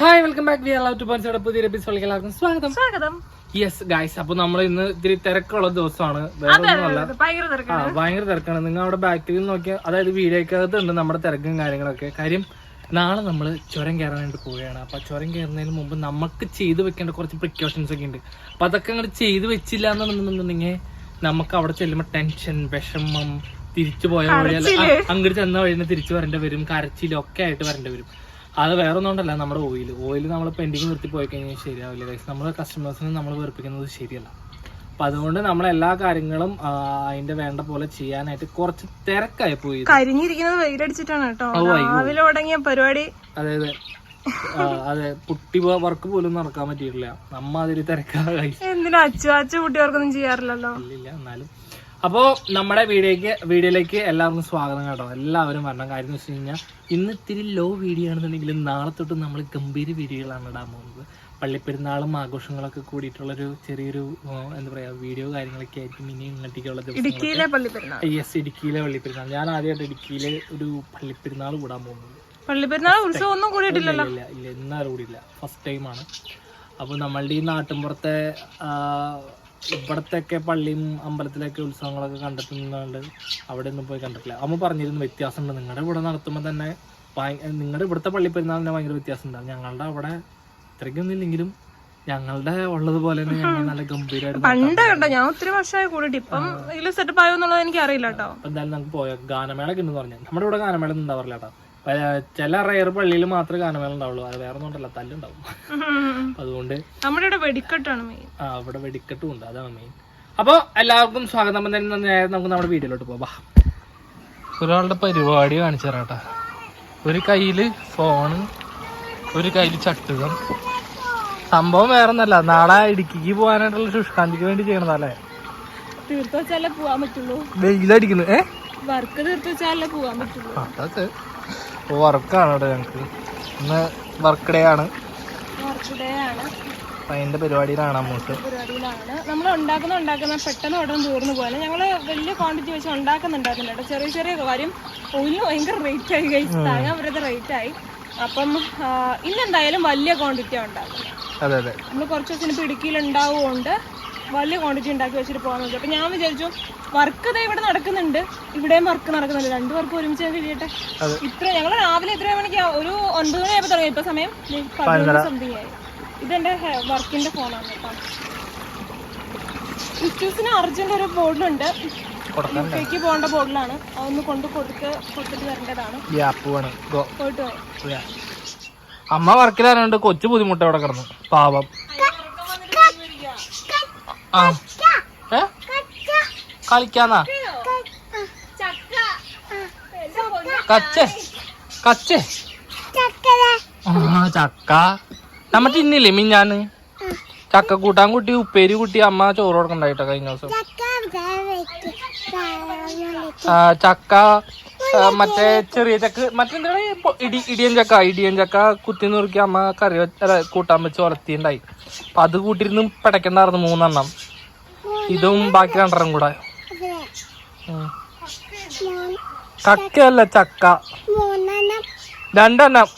Hi welcome back we love to പഞ്ചയുടെ പുതിയ എപ്പിസോഡിലേക്ക് എല്ലാവർക്കും സ്വാഗതം. സ്വാഗതം. യെസ് ഗൈസ് അപ്പൊ നമ്മൾ ഇന്ന് ഇത്തിരി തിരക്കുള്ള ദിവസമാണ്. വേറെ ഒന്നുമല്ല. ഭയങ്കര ആ തിരക്കാണ് ഭയങ്കര തിരക്കാണ്. നിങ്ങൾ അവിടെ ബാക്കിൽ നോക്കിയാൽ അതായത് വീഡിയോക്കകത്ത് ഉണ്ട് നമ്മുടെ തിരക്കും കാര്യങ്ങളൊക്കെ. കാര്യം നാളെ നമ്മൾ ചുരം കയറാനായിട്ട് പോവുകയാണ്. അപ്പൊ ചുരം കയറുന്നതിന് മുമ്പ് നമുക്ക് ചെയ്തു വെക്കേണ്ട കുറച്ച് പ്രിക്കോഷൻസ് ഒക്കെ ഉണ്ട്. അപ്പൊ അതൊക്കെ അങ്ങോട്ട് ചെയ്തു വെച്ചില്ല എന്നുണ്ടെന്നുണ്ടെങ്കിൽ നമുക്ക് അവിടെ ചെല്ലുമ്പോൾ ടെൻഷൻ വിഷമം തിരിച്ചു പോയ വഴി അങ്ങോട്ട് ചെന്ന വഴി തിരിച്ചു വരേണ്ടി വരും. കരച്ചിലൊക്കെ ഒക്കെ ആയിട്ട് വരേണ്ടി വരും. അത് വേറെ ഒന്നുകൊണ്ടല്ല നമ്മുടെ ഓയിൽ ഓയിൽ നമ്മൾ പെൻഡിങ് നിർത്തി പോയി കഴിഞ്ഞാൽ ശരിയാവില്ല ഗൈസ് നമ്മുടെ കസ്റ്റമേഴ്സിനെ നമ്മൾ വെറുപ്പിക്കുന്നത് ശരിയല്ല. അപ്പൊ അതുകൊണ്ട് നമ്മൾ എല്ലാ കാര്യങ്ങളും അതിന്റെ വേണ്ട പോലെ ചെയ്യാനായിട്ട് കുറച്ച് തിരക്കായി പോയി. കരിഞ്ഞിരിക്കുന്നത് വെയിലടിച്ചിട്ടാണ് കേട്ടോ. രാവിലെ തുടങ്ങിയ പരിപാടി. അതായത് ആ, അതെ. കുട്ടി വർക്ക് പോലും നടക്കാൻ പറ്റിയിട്ടില്ല. നമ്മ അതിൽ തിരക്കാ ഗൈസ് എന്തിനാ അച്ചു അച്ചു കുട്ടികൾക്കൊന്നും ചെയ്യാറില്ലല്ലോ? ഇല്ല എന്നാലും അപ്പോ നമ്മുടെ വീഡിയോക്ക് വീഡിയോയിലേക്ക് എല്ലാവർക്കും സ്വാഗതം കേട്ടോ. എല്ലാവരും വരണം. കാര്യം എന്ന് വെച്ച് കഴിഞ്ഞാൽ ഇന്ന് ഇത്തിരി ലോ വീഡിയോ ആണെന്നുണ്ടെങ്കിലും നാളെ തൊട്ട് നമ്മൾ ഗംഭീര വീഡിയോകളാണ് ഇടാൻ പോകുന്നത്. പള്ളിപ്പെരുന്നാളും ആഘോഷങ്ങളൊക്കെ കൂടിയിട്ടുള്ളൊരു ചെറിയൊരു എന്താ പറയുക വീഡിയോ കാര്യങ്ങളൊക്കെ ആയിരിക്കും ഇനി ഇങ്ങോട്ടേക്കുള്ള ദിവസം യെസ് ഇടുക്കിയിലെ പള്ളിപ്പെരുന്നാൾ. ഞാൻ ആദ്യമായിട്ട് ഇടുക്കിയിലെ ഒരു പള്ളിപ്പെരുന്നാൾ കൂടാൻ പോകുന്നത്. പള്ളിപ്പെരുന്നാൾ ഉത്സവം ഒന്നും കൂടിയിട്ടില്ലല്ലോ. ഇല്ല ഇല്ല കൂടിയില്ല. ഫസ്റ്റ് ടൈമാണ് അപ്പോൾ നമ്മളുടെ ഈ നാട്ടിൻപുറത്തെ ഇവിടത്തെയൊക്കെ പള്ളിയും അമ്പലത്തിലൊക്കെ ഉത്സവങ്ങളൊക്കെ കണ്ടിട്ടുണ്ടെന്നുണ്ട് അവിടെ ഒന്നും പോയി കണ്ടിട്ടില്ല. അമ്മ പറഞ്ഞിരുന്നു വ്യത്യാസമുണ്ട്. നിങ്ങളുടെ ഇവിടെ നടത്തുമ്പോൾ തന്നെ നിങ്ങളുടെ ഇവിടുത്തെ പള്ളി പെരുന്നാളിന് ഭയങ്കര വ്യത്യാസമുണ്ടാവും ഞങ്ങളുടെ അവിടെ ഇത്രയ്ക്കൊന്നും ഇല്ലെങ്കിലും ഞങ്ങളുടെ ഉള്ളതുപോലെ തന്നെ ഞങ്ങൾ നല്ല ഗംഭീരമായിട്ട് പണ്ട് കണ്ടോ? ഞാൻ ഒത്തിരി വർഷമായി കൂടിയിട്ട് ഇപ്പം ഇതിൽ സെറ്റപ്പ് ആയോ എന്നുള്ളത് എനിക്ക് അറിയില്ല കേട്ടോ. എന്തായാലും നമുക്ക് പോയോ ഗാനമേളൊക്കെ ഉണ്ടെന്ന് പറഞ്ഞു. നമ്മുടെ ഇവിടെ ഗാനമേള ഒന്നും ഉണ്ടാവില്ല കേട്ടോ. ചില റയർ പള്ളിയിൽ മാത്രമേ ഗാനമേള ഉണ്ടാവുള്ളൂ. അത് വേറെ ഒന്നും ഉണ്ടല്ല തല്ലുണ്ടാവും. അതുകൊണ്ട് നമ്മുടെ ഇവിടെ വെടിക്കെട്ടാണ് മെയിൻ ആ അവിടെ വെടിക്കെട്ടും ഉണ്ട്. അതാണ് മെയിൻ അപ്പോൾ എല്ലാവർക്കും സ്വാഗതം. തന്നെ നേരെ നമുക്ക് നമ്മുടെ വീഡിയോയിലോട്ട് പോവാം. ഒരാളുടെ പരിപാടി കാണിച്ചു തരാട്ടാ ഒരു കയ്യിൽ ഫോണ് ഒരു കയ്യിൽ ചട്ടുകം. സംഭവം വേറെ ഒന്നല്ല നാളെ ഇടുക്കിക്ക് പോകാനായിട്ടുള്ള ശുഷ്കാന്തിക്ക് വേണ്ടി ചെയ്യണതല്ലേ? തീർത്ത് വെച്ചാലേ പോവാൻ പറ്റുള്ളൂ. വെയിലടിക്കുന്നു. ഏ? വർക്ക് തീർത്ത് വെച്ചാലേ പോവാൻ പറ്റുള്ളൂ. അതൊക്കെ. വർക്കാണ് ഇവിടെ ഞങ്ങൾക്ക് ഇന്ന് വർക്ക് ഡേ ആണ് അതിന്റെ പരിപാടിയിലാണ് അമ്മൂസ്. പരിപാടിയിലാണ്. നമ്മൾ ഉണ്ടാക്കുന്ന ഉണ്ടാക്കുന്ന പെട്ടെന്ന് ഉടനെ തീർന്നു പോലെ. ഞങ്ങൾ വലിയ ക്വാണ്ടിറ്റി വെച്ച് ഉണ്ടാക്കുന്നുണ്ടായിരുന്നില്ല കേട്ടോ. ചെറിയ ചെറിയ കാര്യം. ഓയിലിന് ഭയങ്കര റേറ്റ് ആയി കഴിച്ച് താങ്ങാൻ പറ്റാത്ത റേറ്റ് ആയി. അപ്പം ഇന്നെന്തായാലും വലിയ ക്വാണ്ടിറ്റി ഉണ്ടാക്കുന്നത്. അതെ അതെ. നമ്മൾ കുറച്ച് ദിവസം ഇപ്പോൾ ഇടുക്കിയിൽ ഉണ്ടാവുകൊണ്ട് വലിയ ക്വാണ്ടിറ്റി ഉണ്ടാക്കി വെച്ചിട്ട് പോകാൻ നോക്കി. അപ്പം ഞാൻ വിചാരിച്ചു വർക്ക് ഇതേ ഇവിടെ നടക്കുന്നുണ്ട്. ഇവിടെയും വർക്ക് നടക്കുന്നുണ്ട്. രണ്ട് വർക്ക് ഒരുമിച്ച് ഞാൻ കഴിയട്ടെ ഇത്ര ഞങ്ങൾ രാവിലെ എത്ര മണിക്ക് ഒരു ഒൻപത് മണിയായപ്പോൾ തുടങ്ങി. ഇപ്പൊ സമയം പതിനൊന്ന് സംതിങ് ആയി. ഇതെന്റെ വർക്കിന്റെ ഫോണാണ് കേട്ടോ. ക്രിസ്റ്റ്യൂസിന് അർജന്റ് ഒരു ബോർഡിലുണ്ട് യുകെക്ക് പോകേണ്ട ബോർഡിലാണ് അതൊന്ന് കൊണ്ട് കൊടുത്ത് കൊടുത്തിട്ട് വരേണ്ടതാണ്. പോയിട്ട്. അമ്മ വർക്കിലാരുണ്ട് കൊച്ചു ബുദ്ധിമുട്ട് അവിടെ കിടന്നു. പാവം. ആ. ഏ? കളിക്കാന്നാ? കച്ചേ. കച്ചേ. ആ ചക്ക. നമ്മ തിന്നില്ലേ മിഞ്ഞാന്ന്? ചക്ക കൂട്ടാൻ കുട്ടി ഉപ്പേരി കുട്ടി അമ്മ ചോറ് കൊടുക്കണ്ടായിട്ടോ കഴിഞ്ഞ ദിവസം. ആ, ചക്ക മറ്റേ ചെറിയ ചക്ക മറ്റെന്താണ്? ഇടി ഇടിയൻ ചക്ക ഇടിയൻ ചക്ക കുത്തി നുറുക്കി അമ്മ കറി വെച്ച കൂട്ടാൻ വെച്ച് ഉലത്തിണ്ടായി അപ്പൊ അത് കൂട്ടിരുന്ന് പിടക്കണ്ടായിരുന്നു മൂന്നെണ്ണം. ഇതും ബാക്കി രണ്ടെണ്ണം കൂടെ. കക്കയല്ല ചക്ക. രണ്ടെണ്ണം.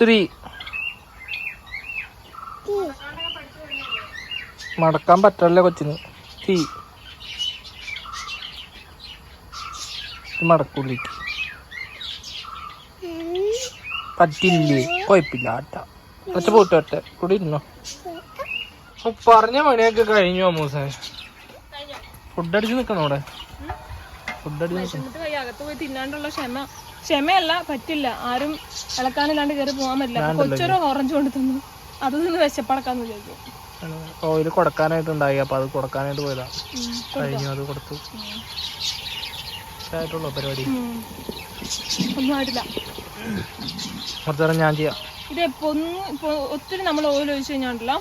ത്രീ മടക്കാൻ പറ്റില്ല കൊച്ചിന്. തീ മടക്കുള്ളിക്ക് പറ്റില്ലേ? കുഴപ്പമില്ല ആട്ട. ഒറ്റ പോട്ട് ഒറ്റ. കൂടി ഇരുന്നോ? പറഞ്ഞ പണിയൊക്കെ കഴിഞ്ഞു അമ്മൂസേ. ഫുഡ് അടിച്ച് നിക്കണോ അവിടെ? ഫുഡ് അടിച്ച് അകത്ത് പോയി തിന്നാണ്ടുള്ള ക്ഷമ. ക്ഷമയല്ല പറ്റില്ല. ആരും ഇളക്കാനില്ലാണ്ട് കയറി പോകാൻ പറ്റില്ല. കൊച്ചൊരു ഓറഞ്ച് കൊണ്ട് തന്നു അത് നിന്ന് വിശപ്പടക്കാന്ന് വിചാരിച്ചു. ഓയിൽ കൊടുക്കാനായിട്ടുണ്ടായി അപ്പൊ അത് കൊടുക്കാനായിട്ട് പോയതാ. കഴിഞ്ഞു അത് കൊടുത്തു. ആയിട്ടുള്ളൂ പരിപാടി. കുറച്ചേരം ഞാൻ ചെയ്യാം. ഇത് പൊന്ന് ഒത്തിരി നമ്മൾ ഓയിൽ ഒഴിച്ച് കഴിഞ്ഞാണ്ടല്ലോ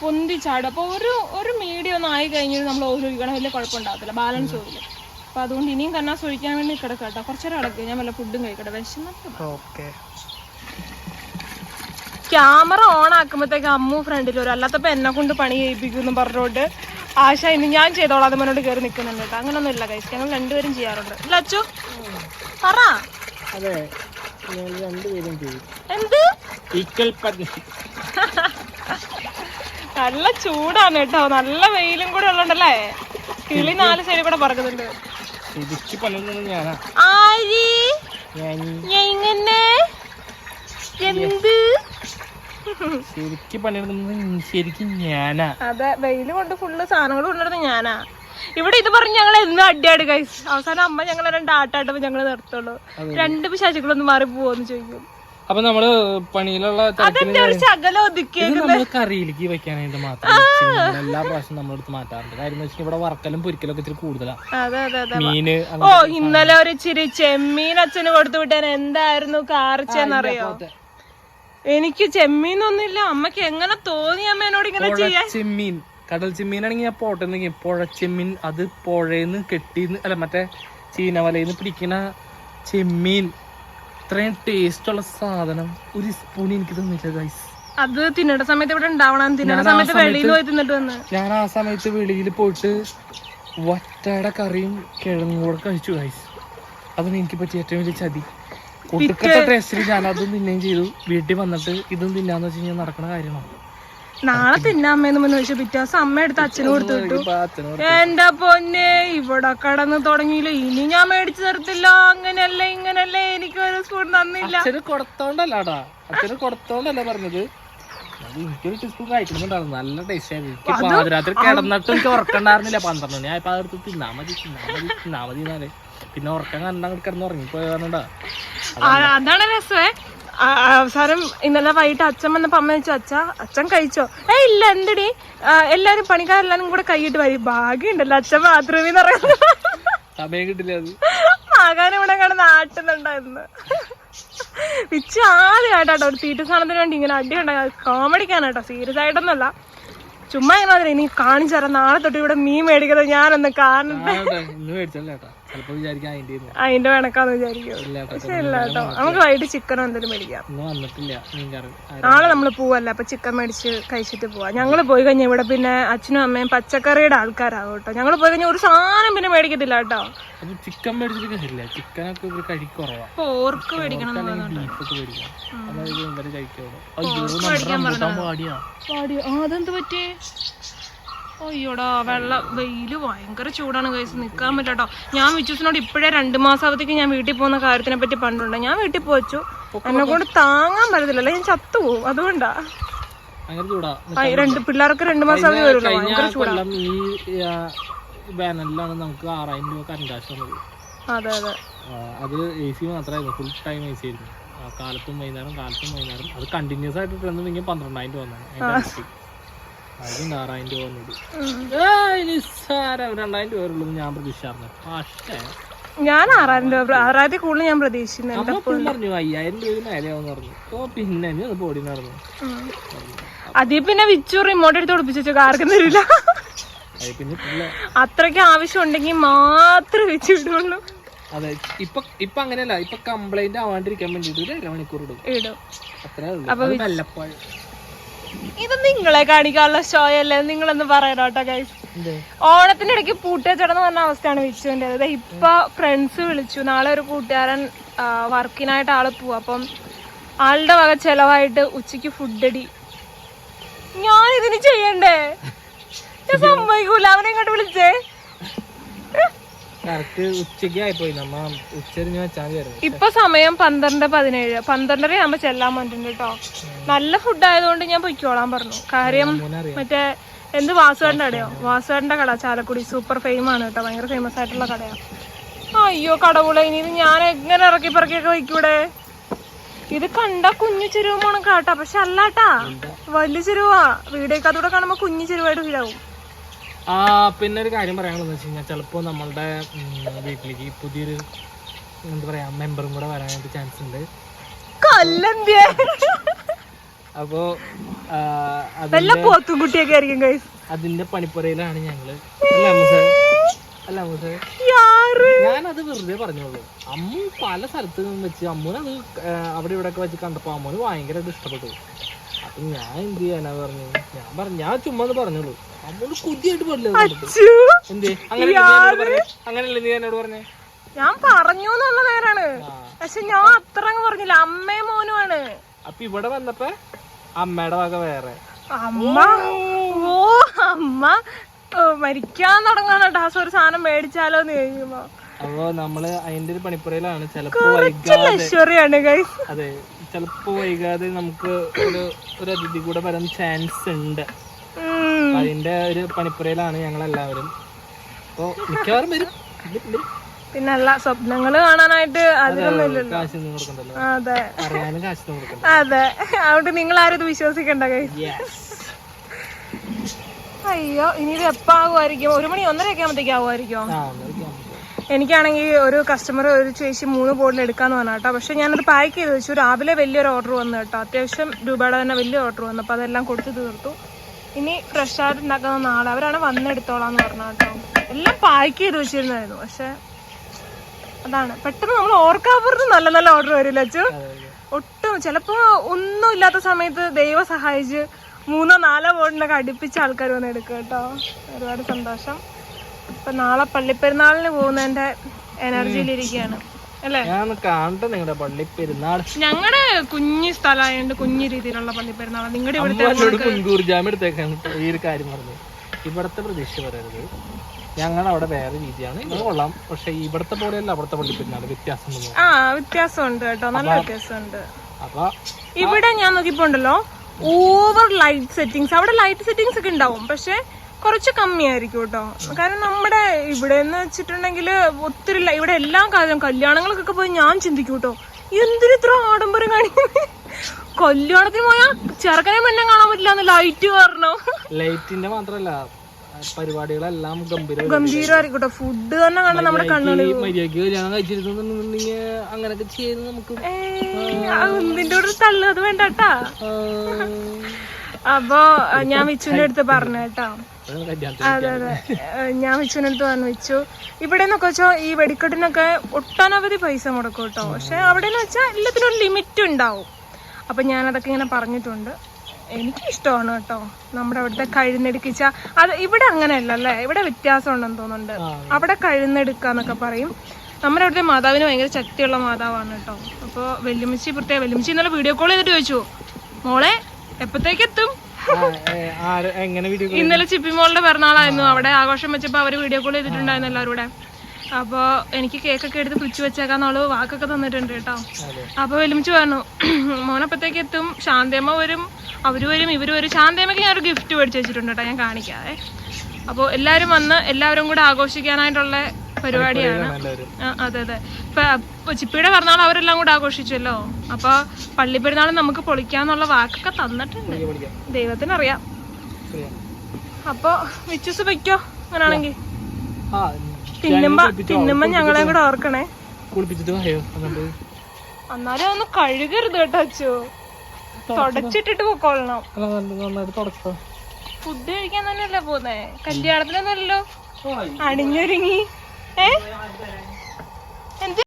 പൊന്തി ചാടും. അപ്പൊ ഒരു ഒരു മീഡിയം ഒന്നും ആയി കഴിഞ്ഞിട്ട് നമ്മൾ ഓയിൽ ഒഴിക്കണം. വലിയ കുഴപ്പമുണ്ടാകത്തില്ല. ബാലൻസ് ഓയിൽ അപ്പൊ അതുകൊണ്ട് ഇനിയും കന്നാസ് ഒഴിക്കാൻ വേണ്ടി കിടക്കാം കേട്ടോ കുറച്ചേരം കിടക്കുക ഞാൻ വല്ല ഫുഡും കഴിക്കട്ടെ. വിശന്നിട്ട് ഓക്കെ. ക്യാമറ ഓൺ ആക്കുമ്പോഴത്തേക്ക് അമ്മു ഫ്രണ്ടിൽ വരും. അല്ലാത്തപ്പോൾ എന്നെ കൊണ്ട് പണി ചെയ്യിപ്പിക്കുമെന്ന് പറഞ്ഞുകൊണ്ട് ആശ ഇന്ന് ഞാൻ ചെയ്തോളാം. അത് മുന്നോട്ട് കയറി നിൽക്കുന്നുണ്ട് കേട്ടോ. അങ്ങനൊന്നും ഇല്ല കൈസ് ഞങ്ങൾ രണ്ടുപേരും ചെയ്യാറുണ്ട്. ഇല്ല അച്ചു? പറ. അതെ. എന്ത്? നല്ല ചൂടാണ് കേട്ടോ. നല്ല വെയിലും കൂടെ ഉള്ളണ്ടല്ലേ കിളി നാല് സൈഡിൽ കൂടെ പറക്കുന്നുണ്ട് ആരി? ഞാൻ ഇങ്ങനെ. എന്ത്? ശരിക്ക് പണിയെടുക്കുന്നത് ശരിക്കും ഞാനാ. അതെ വെയിൽ കൊണ്ട് ഫുള്ള് സാധനങ്ങൾ കൊണ്ടുവരുന്നത് ഞാനാ. ഇവിടെ ഇത് പറഞ്ഞ് ഞങ്ങൾ എന്നും അടിയാട് കൈസ് അവസാനം അമ്മ ഞങ്ങളെ രണ്ട് ആട്ടാട്ടപ്പോ ഞങ്ങൾ നിർത്തുള്ളൂ. രണ്ട് പിശാചുക്കളൊന്നും മാറി പോവെന്ന് ചോദിക്കും. അപ്പൊ നമ്മൾ പണിയിലുള്ള കറിയിലേക്ക് വെക്കാനായിട്ട് മാത്രം എല്ലാ പ്രാവശ്യം നമ്മളെടുത്ത് മാറ്റാറുണ്ട്. കാര്യം ഇവിടെ വറക്കലും പൊരിക്കലും ഒക്കെ ഇത്തിരി കൂടുതലാണ് മീന് ഓ ഇന്നലെ ഒരു ഇച്ചിരി ചെമ്മീൻ അച്ഛന് കൊടുത്തു വിട്ടാൻ എന്തായിരുന്നു കാർച്ചെന്നറിയോ എനിക്ക് ചെമ്മീനൊന്നുമില്ല. അമ്മയ്ക്ക് എങ്ങനെ തോന്നി അമ്മ എന്നോട് ഇങ്ങനെ ചെയ്യാൻ? ചെമ്മീൻ. കടൽ ചെമ്മീനാണെങ്കിൽ ഞാൻ പോട്ടെന്നെങ്കിൽ പുഴ ചെമ്മീൻ അത് പുഴയിന്ന് കെട്ടിന്ന് അല്ല മറ്റേ ചീനവലയിൽ നിന്ന് പിടിക്കണ ചെമ്മീൻ. ഇത്രയും ടേസ്റ്റ് ഉള്ള സാധനം ഒരു സ്പൂൺ എനിക്ക് തന്നില്ല ഗൈസ് അത് തിന്നേണ്ട സമയത്ത് ഇവിടെ ഉണ്ടാവണം. തിന്നേണ്ട സമയത്ത് വെളിയിൽ പോയി തിന്നിട്ട് വന്ന്. ഞാൻ ആ സമയത്ത് വെളിയിൽ പോയിട്ട് വറ്റയുടെ കറിയും കിഴങ്ങും കൂടെ കഴിച്ചു ഗൈസ് അതാണ് എനിക്ക് പറ്റിയ ഏറ്റവും വലിയ ചതി. ഒടുക്കത്തെ ടേസ്റ്റിൽ ഞാൻ അതും തിന്നുകയും ചെയ്തു. വീട്ടിൽ വന്നിട്ട് ഇതും തിന്നാന്ന് വെച്ച് കഴിഞ്ഞാൽ നടക്കുന്ന കാര്യമാണ്? നാളെ തിന്നാമെന്ന് മുന്നേ ചോദിച്ചു പിറ്റേ ദിവസം അമ്മ എടുത്ത് അച്ഛനും കൊടുത്തു വിട്ടു. എന്റെ പൊന്നെ ഇവിടെ കടന്ന് തുടങ്ങിയില്ല? ഇനി ഞാൻ മേടിച്ചു തരത്തില്ല. അങ്ങനെയല്ല ഇങ്ങനല്ലേ എനിക്ക് ഒരു സ്പൂൺ തന്നില്ല. അച്ഛന് കൊടുത്തോണ്ടല്ലാടാ. അച്ഛന് കൊടുത്തോണ്ടല്ല പറഞ്ഞത്. അത് എനിക്കൊരു ടീസ്പൂൺ കഴിക്കുന്നുണ്ടായിരുന്നു. നല്ല ടേസ്റ്റ് ആയിരുന്നു. എനിക്ക് പാതിരാത്രി കിടന്നിട്ട് എനിക്ക് ഉറക്കണ്ടായിരുന്നില്ല പന്ത്രണ്ട് മണി ആയപ്പോ അതെടുത്ത് തിന്നാ മതി തിന്നാ മതി തിന്നാ മതി എന്നാലേ. പിന്നെ ഉറക്കം കണ്ടാ കിടന്ന് ഉറങ്ങിപ്പോയതാണോണ്ടാ ആ, അതാണ് രസമേ. അവസാനം ഇന്നലെ വൈകിട്ട് അച്ഛൻ വന്നപ്പോ അമ്മ ചോദിച്ചു അച്ഛ അച്ഛൻ കഴിച്ചോ? ഏ ഇല്ല എന്തടി? എല്ലാരും പണിക്കാരെല്ലാരും കൂടെ കൈയിട്ട് വരും. ഭാഗ്യമുണ്ടല്ലോ അച്ഛൻ ബാത്റൂമിൽ നിന്ന് ഇറങ്ങുന്നു. സമയം കിട്ടില്ല അത്. ആകാൻ ഇവിടെ കാണുന്ന ആട്ടുന്നുണ്ടായിരുന്നു. ആദ്യം ആദ്യമായിട്ടാട്ടോ ഒരു തീറ്റ സാധനത്തിന് വേണ്ടി ഇങ്ങനെ അടി ഉണ്ടായി. കോമഡിക്കാനാട്ടോ സീരിയസ് ആയിട്ടൊന്നുമല്ല. ചുമ്മാ ഇങ്ങനെ നീ ഇനി കാണിച്ചു തരാം നാളെ തൊട്ട് ഇവിടെ മീൻ മേടിക്കുന്നത് ഞാനൊന്ന് കാണട്ടെ അതിന്റെ വേണക്കാന്ന് വിചാരിക്കും. പക്ഷെ ഇല്ല കേട്ടോ. നമുക്ക് വൈകിട്ട് ചിക്കൻ എന്തെങ്കിലും മേടിക്കാം. നാളെ നമ്മൾ പോവല്ല അപ്പൊ ചിക്കൻ മേടിച്ച് കഴിച്ചിട്ട് പോവാ. ഞങ്ങൾ പോയി കഴിഞ്ഞാൽ ഇവിടെ പിന്നെ അച്ഛനും അമ്മയും പച്ചക്കറിയുടെ ആൾക്കാരാകും കേട്ടോ. ഞങ്ങൾ പോയി കഴിഞ്ഞാൽ ഒരു സാധനം പിന്നെ മേടിക്കത്തില്ല കേട്ടോ. ചിക്കൻ മേടിച്ചിട്ട് കാര്യമില്ല. ചിക്കനൊക്കെ പോർക്ക് മേടിക്കണം അതെന്ത് പറ്റി? അയ്യോടാ വെള്ളം വെയിൽ ഭയങ്കര ചൂടാണ് കഴിച്ച് നിൽക്കാൻ പറ്റാട്ടോ. ഞാൻ വിശ്വസിനോട് ഇപ്പോഴേ രണ്ട് മാസാവത്തേക്ക് ഞാൻ വീട്ടിൽ പോകുന്ന കാര്യത്തിനെ പറ്റി പണ്ടുണ്ട് ഞാൻ വീട്ടിൽ പോച്ചു എന്നെ കൊണ്ട് താങ്ങാൻ പറ്റത്തില്ല ഞാൻ ചത്തുപോകും അതുകൊണ്ടാ. ഭയങ്കര ചൂടാ. രണ്ട് പിള്ളേർക്ക് രണ്ട് മാസം അവധി വരുള്ളൂ ഈ ആ, വേനലിലാണ് നമുക്ക് ആറായിരം രൂപ കറണ്ട് കാശ് വന്നത്. അതെ അതെ. അത് എ സി മാത്രമായിരുന്നു. ഫുൾ ടൈം എ സി ആയിരുന്നു കാലത്തും വൈകുന്നേരം കാലത്തും വൈകുന്നേരം. അത് കണ്ടിന്യൂസ് ആയിട്ട് പന്ത്രണ്ടായിരം രൂപ വന്നത് അതിന് ആറായിരം രൂപ വന്നത്. രണ്ടായിരം രൂപ വരുള്ളൂ ഞാൻ പ്രതീക്ഷിച്ചായിരുന്നു. പക്ഷേ ഞാൻ ആറായിരം രൂപ ആറായിരത്തി കൂടുതൽ ഞാൻ പ്രതീക്ഷിക്കുന്നു അമ്മ പറഞ്ഞു അയ്യായിരം രൂപ മേലെയാവെന്ന് പറഞ്ഞു. ഓ പിന്നെ അത് ബോഡി നടന്നു. അതിൽ പിന്നെ വിച്ചു റിമോട്ട് എടുത്ത് ഒളിപ്പിച്ചു ആർക്കും തരില്ല. അത്. അത്രയ്ക്ക് ആവശ്യം ഉണ്ടെങ്കിൽ മാത്രമേ വെച്ച് വിടുള്ളൂ അതെ ഇപ്പൊ ഇപ്പൊ അങ്ങനെയല്ല ഇപ്പൊ കംപ്ലൈന്റ് ആവാണ്ടിരിക്കാൻ വേണ്ടിട്ട് ഒരു അരമണിക്കൂർ ഇടും. ഇടും. അത്രേ ഉള്ളൂ. അത് വല്ലപ്പോഴും. ഇത് നിങ്ങളെ കാണിക്കാനുള്ള ഷോ അല്ലേ? നിങ്ങളൊന്ന് പറയണം കേട്ടോ ഗൈസ് ഓണത്തിന്റെ ഇടയ്ക്ക് പൂട്ടിയ ചടന്ന് പറഞ്ഞ അവസ്ഥയാണ് വിച്ചുവിന്റെ അതായത് ഇപ്പൊ ഫ്രണ്ട്സ് വിളിച്ചു. നാളെ ഒരു കൂട്ടുകാരൻ വർക്കിനായിട്ട് ആൾ പോവും. അപ്പം ആളുടെ വക ചെലവായിട്ട് ഉച്ചയ്ക്ക് ഫുഡടി ഞാൻ ഇതിന് ചെയ്യണ്ടേ? ഞാൻ സമ്മതിക്കൂല. അവനെ ഇങ്ങോട്ട് വിളിച്ചേ? കറക്റ്റ് ഉച്ചയ്ക്ക് ആയിപ്പോയി നമ്മ ഉച്ചരിഞ്ഞ് വെച്ചാൽ മതിയായിരുന്നു ഇപ്പൊ സമയം പന്ത്രണ്ട് പതിനേഴ്. പന്ത്രണ്ടര ആകുമ്പോ ചെല്ലാൻ പറ്റുന്നുണ്ട് കേട്ടോ നല്ല ഫുഡ് ആയതുകൊണ്ട് ഞാൻ പൊയ്ക്കോളാൻ പറഞ്ഞു. കാര്യം മറ്റേ എന്ത് വാസുകാരന്റെ കടയോ? വാസുകാരന്റെ കട. ചാലക്കുടി സൂപ്പർ ഫെയിം ആണ് കേട്ടോ ഭയങ്കര ഫേമസ് ആയിട്ടുള്ള കടയാ. അയ്യോ കടവുള ഇനി ഇത് ഞാൻ എങ്ങനെ ഇറക്കി പറക്കിയൊക്കെ വയ്ക്കൂടെ? ഇത് കണ്ട കുഞ്ഞു ചെരുവ് പോണം കേട്ടാ. പക്ഷെ അല്ലാട്ടാ. വലിയ ചെരുവാ. വീടേക്കാത്തൂടെ കാണുമ്പോ കുഞ്ഞു ചെരുവായിട്ട് ഫീലാവും പിന്നെ ഒരു കാര്യം പറയാനുള്ളത് വെച്ച് കഴിഞ്ഞാൽ ചിലപ്പോൾ നമ്മളുടെ വീട്ടിലേക്ക് പുതിയൊരു എന്താ പറയാ മെമ്പറും കൂടെ വരാനായിട്ട് ചാൻസ് ഉണ്ട്. അപ്പോ പോത്തുംകുട്ടിയൊക്കെ ആയിരിക്കും അതിന്റെ പണിപ്പുരയിലാണ് ഞങ്ങൾ. അല്ല ഞാനത് വെറുതെ പറഞ്ഞോളൂ. അമ്മു പല സ്ഥലത്ത് നിന്നും വെച്ച് അമ്മൂനത് അവിടെ ഇവിടെ ഒക്കെ വെച്ച് കണ്ടപ്പോ അമ്മൂന് ഭയങ്കരമായിട്ട് ഇഷ്ടപ്പെട്ടു. ഞാൻ എന്ത് ചെയ്യാനാ പറഞ്ഞു ഞാൻ പറഞ്ഞു ഞാൻ ചുമ്മാ പറഞ്ഞുള്ളൂ പറഞ്ഞോളൂ അമ്മോട് കുതിയായിട്ട് അച്ഛൂ, എന്തേ അങ്ങനെ നീ എന്നോട് പറഞ്ഞേ അങ്ങനെയല്ലേ നീ എന്നോട് പറഞ്ഞേ ഞാൻ പറഞ്ഞു എന്നുള്ള നേരാണ് പക്ഷെ ഞാൻ അത്ര അങ്ങ് പറഞ്ഞില്ല അമ്മയും മോനുമാണ് അപ്പൊ ഇവിടെ വന്നപ്പോ അമ്മയുടെ വക വേറെ അമ്മ ഓ അമ്മ മരിക്കാൻ തുടങ്ങാണ് കേട്ടോ ഒരു സാധനം മേടിച്ചാലോ എന്ന് കഴിയുമ്പോ അപ്പൊ നമ്മൾ അതിന്റെ ഒരു പണിപ്പുറയിലാണ് ചെലപ്പോ അതെ ചിലപ്പോ വൈകാതെ നമുക്ക് ഒരു ഒരു അതിഥി കൂടെ വരാൻ ചാൻസ് ഉണ്ട്. അതിന്റെ ഒരു പണിപ്പുരയിലാണ് ഞങ്ങൾ എല്ലാവരും അപ്പോൾ മിക്കവാറും വരും. പിന്നെ പിന്നല്ല സ്വപ്നങ്ങൾ കാണാനായിട്ട് അതിലൊന്നും ഇല്ലല്ലോ. കാശൊന്നും കൊടുക്കണ്ടല്ലോ. അതെ. അതെ. അതുകൊണ്ട് നിങ്ങൾ ആരും ഇത് വിശ്വസിക്കണ്ട യെസ് അയ്യോ ഇനി ഇത് എപ്പോ ആകുമായിരിക്കും ഒരു മണി ഒന്നര ഒക്കെ ആകുമ്പോഴത്തേക്ക് ആകുമായിരിക്കും. എനിക്കാണെങ്കിൽ ഒരു കസ്റ്റമർ ഒരു ചേച്ചി മൂന്ന് ബോട്ടിൽ എടുക്കാന്ന് പറഞ്ഞു കേട്ടോ. പക്ഷെ ഞാനത് പാക്ക് ചെയ്ത് വെച്ചു. രാവിലെ വലിയൊരു ഓർഡർ വന്നു കേട്ടോ. അത്യാവശ്യം രൂപയുടെ തന്നെ വലിയ ഓർഡർ വന്നു. അപ്പോൾ അതെല്ലാം കൊടുത്ത് തീർത്തു. ഇനി ഫ്രഷ് ആയിട്ട് ഉണ്ടാക്കുന്ന നാളെ. അവരാണ് വന്നെടുത്തോളാന്ന് പറഞ്ഞു കേട്ടോ. എല്ലാം പാക്ക് ചെയ്ത് വെച്ചിരുന്നായിരുന്നു. പക്ഷെ അതാണ്. പെട്ടെന്ന് നമ്മൾ ഓർക്കാപ്പുറത്ത് നല്ല നല്ല ഓർഡർ വരില്ല അച്ചു. ഒട്ടും ചിലപ്പോ ഒന്നും ഇല്ലാത്ത സമയത്ത് ദൈവം സഹായിച്ച് മൂന്നോ നാലോ ബോർഡിനൊക്കെ അടുപ്പിച്ച ആൾക്കാർ വന്ന് എടുക്കുക കേട്ടോ. ഒരുപാട് സന്തോഷം. ഇപ്പൊ നാളെ പള്ളിപ്പെരുന്നാളിന് പോകുന്നതിന്റെ എനർജിയിലിരിക്കുകയാണ് അല്ലേ? ഞാൻ കാണട്ടെ നിങ്ങളുടെ പള്ളിപ്പെരുന്നാൾ ഞങ്ങളുടെ കുഞ്ഞു സ്ഥലമായതുകൊണ്ട് കുഞ്ഞു രീതിയിലുള്ള പള്ളിപ്പെരുന്നാൾ നിങ്ങളുടെ ഇവിടുത്തെ മുൻകൂർ ജാമ്യം എടുത്തേക്കാണ് ഈ ഒരു കാര്യം പറഞ്ഞത്. ഇവിടത്തെ പ്രതീക്ഷ പറയരുത്. ഞങ്ങളുടെ അവിടെ വേറെ രീതിയാണ്. ഇത് കൊള്ളാം. പക്ഷെ ഇവിടത്തെ പോലെയല്ല അവിടുത്തെ പള്ളി പെരുന്നാൾ വ്യത്യാസം. ആ വ്യത്യാസമുണ്ട് കേട്ടോ. നല്ല വ്യത്യാസമുണ്ട്. അപ്പൊ ഇവിടെ ഞാൻ നോക്കിപ്പോണ്ടല്ലോ ഓവർ ലൈറ്റ് സെറ്റിങ്സ്. അവിടെ ലൈറ്റ് സെറ്റിങ്സ് ഒക്കെ ഉണ്ടാവും. പക്ഷെ കുറച്ച് കമ്മിയായിരിക്കും കേട്ടോ. കാരണം നമ്മുടെ ഇവിടെ എന്ന് വെച്ചിട്ടുണ്ടെങ്കിൽ ഒത്തിരി ഇവിടെ എല്ലാ കാര്യം കല്യാണങ്ങൾക്കൊക്കെ പോയി ഞാൻ ചിന്തിക്കും കേട്ടോ. എന്തിനു ഇത്ര ആഡംബരം കാണിക്കുന്നത് കല്യാണത്തിന് പോയാൽ ചെറുക്കനെ പെണ്ണെ കാണാൻ പറ്റില്ല എന്ന് ലൈറ്റ് കാരണം. ലൈറ്റിന്റെ മാത്രല്ല പരിപാടികളെല്ലാം ഗംഭീരം ഗംഭീരമായിരിക്കും കേട്ടോ. ഫുഡ് തന്നെ കണ്ട നമ്മുടെ കണ്ണുകളിൽ മര്യാദയ്ക്ക് കല്യാണം കഴിച്ചിരുന്നുണ്ടെങ്കിൽ അങ്ങനെയൊക്കെ ചെയ്ത് നമുക്ക്. നിന്റെ കൂടെ തള്ളു അത് വേണ്ട കേട്ടാ. അപ്പൊ ഞാൻ വിച്ചുവിന്റെ അടുത്ത് പറഞ്ഞു കേട്ടോ. ഞാൻ വിച്ചുവിനടുത്ത് പറഞ്ഞു വെച്ചു. ഇവിടെ എന്നൊക്കെ വെച്ചാൽ ഈ വെടിക്കെട്ടിനൊക്കെ ഒട്ടനവധി പൈസ മുടക്കും കേട്ടോ. പക്ഷെ അവിടെ എന്ന് വെച്ചാൽ എല്ലാത്തിനും ഒരു ലിമിറ്റ് ഉണ്ടാവും. അപ്പൊ ഞാനതൊക്കെ ഇങ്ങനെ പറഞ്ഞിട്ടുണ്ട്. എനിക്ക് ഇഷ്ടമാണ് കേട്ടോ. നമ്മുടെ അവിടുത്തെ കഴുന്നെടുക്കിച്ച അത് ഇവിടെ അങ്ങനെയല്ല അല്ലേ? ഇവിടെ വ്യത്യാസം ഉണ്ടെന്ന് തോന്നുന്നുണ്ട്. അവിടെ കഴുന്നെടുക്കാന്നൊക്കെ പറയും. നമ്മുടെ അവിടുത്തെ മാതാവിന് ഭയങ്കര ശക്തിയുള്ള മാതാവാണ് കേട്ടോ. അപ്പോൾ വെല്ലുമിച്ചി പ്രത്യേക വെല്ലുമിച്ചി ഇന്നലെ വീഡിയോ കോൾ ചെയ്തിട്ട് ചോദിച്ചു മോളെ എപ്പോഴത്തേക്ക് എത്തും എങ്ങനെ വീഡിയോ ഇന്നലെ ചിപ്പിമോളുടെ പിറന്നാളായിരുന്നു. അവിടെ ആഘോഷം വെച്ചപ്പോ അവർ വീഡിയോ കോൾ ചെയ്തിട്ടുണ്ടായിരുന്നു എല്ലാവരും കൂടെ. അപ്പൊ എനിക്ക് കേക്കൊക്കെ എടുത്ത് ഫ്രിഡ്ജ് വെച്ചേക്കാന്നുള്ള വാക്കൊക്കെ തന്നിട്ടുണ്ട് കേട്ടോ. അപ്പോൾ അപ്പൊ വെലുമിച്ച് പറഞ്ഞു മോനപ്പത്തേക്ക് എത്തും ശാന്തേമ്മ വരും അവർ വരും ഇവർ വരും. ശാന്തേമ്മക്ക് ഒരു ഗിഫ്റ്റ് മേടിച്ച് വെച്ചിട്ടുണ്ട് കേട്ടോ ഞാൻ കാണിക്കാതെ അപ്പോൾ എല്ലാവരും വന്ന് എല്ലാവരും കൂടെ ആഘോഷിക്കാനായിട്ടുള്ള പരിപാടിയാണ്. അതെ അതെ. ഇപ്പൊ ചിപ്പിയുടെ പിറന്നാൾ അവരെല്ലാം കൂടെ ആഘോഷിച്ചല്ലോ? അപ്പൊ പള്ളി പെരുന്നാൾ നമുക്ക് പൊളിക്കാന്നുള്ള വാക്കൊക്കെ തന്നിട്ടുണ്ട്. ദൈവത്തിനറിയാം. അപ്പൊ വിശ്വസ് വെക്കോ അങ്ങനാണെങ്കിൽ? തിന്നുമ്പോ തിന്നുമ്പോ ഞങ്ങളെ കൂടെ ഓർക്കണേ. അന്നാലും എന്നാലും ഒന്ന് കഴുകരുത് കേട്ടോ അച്ചു. തുടച്ചിട്ടിട്ട് പൊക്കോളണം. ഫുഡ് കഴിക്കാൻ തന്നെയല്ലേ പോന്നെ കല്യാണത്തിനൊന്നല്ലോ അണിഞ്ഞൊരുങ്ങി ഏ